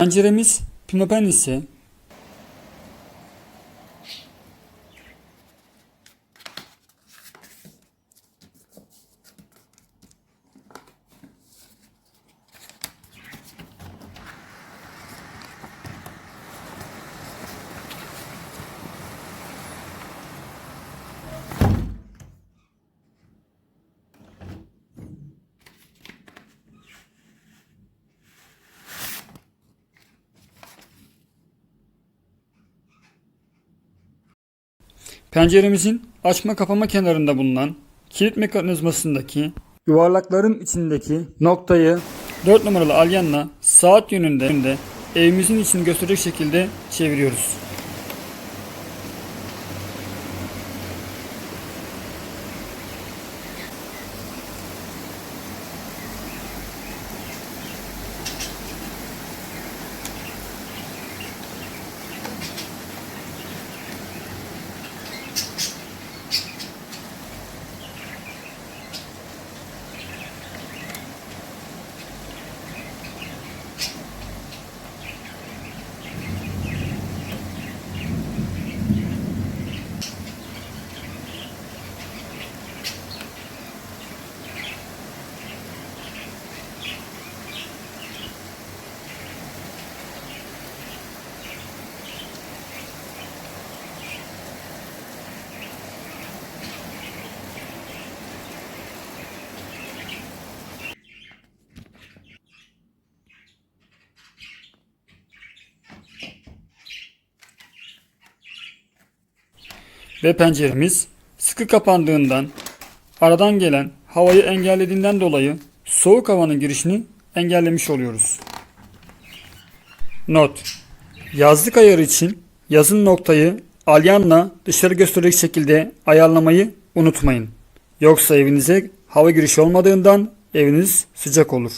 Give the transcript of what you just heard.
Penceremiz pimapen ise penceremizin açma kapama kenarında bulunan kilit mekanizmasındaki yuvarlakların içindeki noktayı 4 numaralı alyanla saat yönünde evimizin içini gösterecek şekilde çeviriyoruz. Ve penceremiz sıkı kapandığından aradan gelen havayı engellediğinden dolayı soğuk havanın girişini engellemiş oluyoruz. Not. Yazlık ayarı için yazın noktayı alyanla dışarı gösterecek şekilde ayarlamayı unutmayın. Yoksa evinize hava girişi olmadığından eviniz sıcak olur.